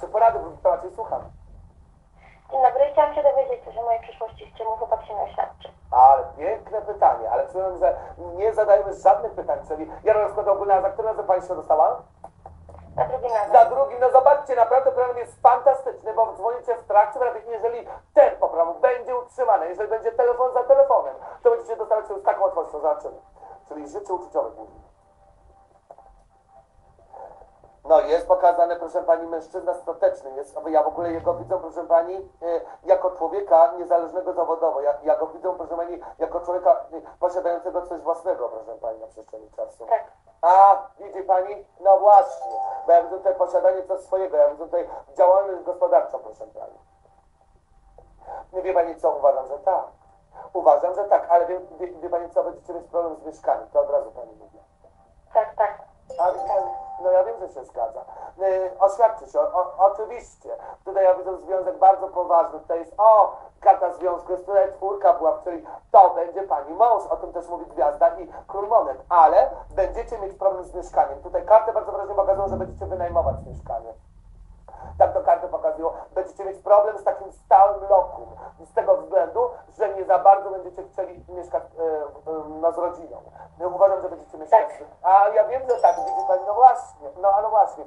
Czy porady w temacie słucham? Dzień dobry, chciałam się dowiedzieć coś o mojej przyszłości, z mój chłopak się nie oświadczy. Ale piękne pytanie, ale przypomnę, że nie zadajemy żadnych pytań, czyli ja na przykład ogólna, za które Pani się dostała? Na drugim razem. Za drugim, no zobaczcie, naprawdę program jest fantastyczny, bo dzwonicie w trakcie, nawet jeżeli tempo programu będzie utrzymane, jeżeli będzie telefon za telefonem, to będziecie dostawać się z taką łatwością, zobaczymy. Czyli życie uczuciowe No jest pokazany, proszę Pani, mężczyzna stateczny. Jest, ja w ogóle jego widzę, proszę Pani, e, jako człowieka niezależnego zawodowo. Ja, ja go widzę, proszę Pani, jako człowieka e, posiadającego coś własnego, proszę Pani, na przestrzeni czasu. Tak. A, widzi Pani? No właśnie, bo ja widzę tutaj posiadanie coś swojego, ja widzę tutaj działalność gospodarczą, proszę Pani. Nie wie Pani co, uważam, że tak. Uważam, że tak, ale wie, wie, wie Pani co, będziecie mieć problem z mieszkaniem, to od razu Pani mówię. No ja wiem, że się zgadza. Yy, oświadczy się, o, oczywiście. Tutaj ja widzę związek bardzo poważny. Tutaj jest, o, karta związku, jest tutaj czwórka była, czyli to będzie Pani mąż. O tym też mówi Gwiazda i Król Monet. Ale będziecie mieć problem z mieszkaniem. Tutaj karty bardzo wyraźnie pokazują, że będziecie wynajmować mieszkanie. Tak to karty pokazują. Będziecie mieć problem z takim stałym lokum. Z tego względu, że nie za bardzo będziecie chcieli mieszkać e, e, no, z rodziną. Uważam, że będziecie mieszkać. Tak. A ja wiem, że tak, widzi pani, no właśnie, no ale właśnie.